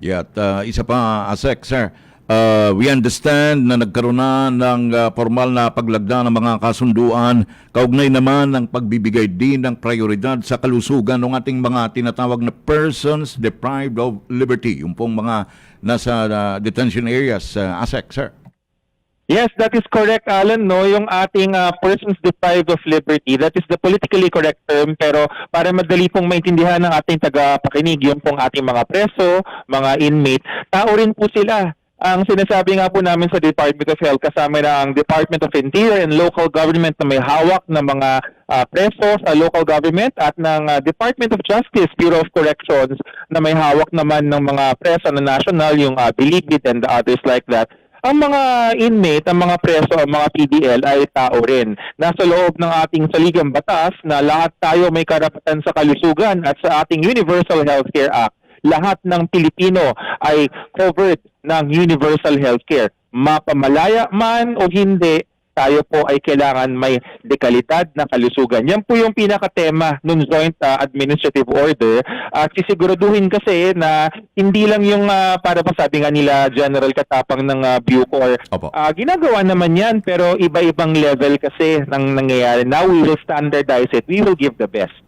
Yeah, uh, isa pa, ASEC, sir. Uh, we understand na nagkaroon na ng uh, formal na paglagda ng mga kasunduan, kaugnay naman ng pagbibigay din ng prioridad sa kalusugan ng ating mga tinatawag na persons deprived of liberty, yung pong mga nasa uh, detention areas, uh, ASEC, sir. Yes, that is correct, Alan. No, yung ating ah, persons deprived of liberty, that is the politically correct term. Pero para madali pong maintindihan ng ating tagapakinig, yung pong ating mga preso, mga inmate, tao rin po sila. Ang sinasabi nga po namin sa Department of Health, kasama na ang Department of Interior and Local Government na may hawak ng mga ah, preso sa local government at ng ah, Department of Justice, Bureau of Corrections na may hawak naman ng mga preso na national, yung uh, Bilibid and the others like that ang mga inmate, ang mga preso, ang mga PDL ay tao rin. Nasa loob ng ating saligang batas na lahat tayo may karapatan sa kalusugan at sa ating Universal Healthcare Act, lahat ng Pilipino ay covered ng Universal Healthcare. Mapamalaya man o hindi, tayo po ay kailangan may dekalidad na kalusugan. Yan po yung pinakatema ng Joint uh, Administrative Order at sisiguraduhin kasi na hindi lang yung uh, para pa sabi nga nila General Katapang ng uh, Bucor. Ah, ginagawa naman yan pero iba-ibang level kasi nang nangyayari. Now we will standardize it. We will give the best.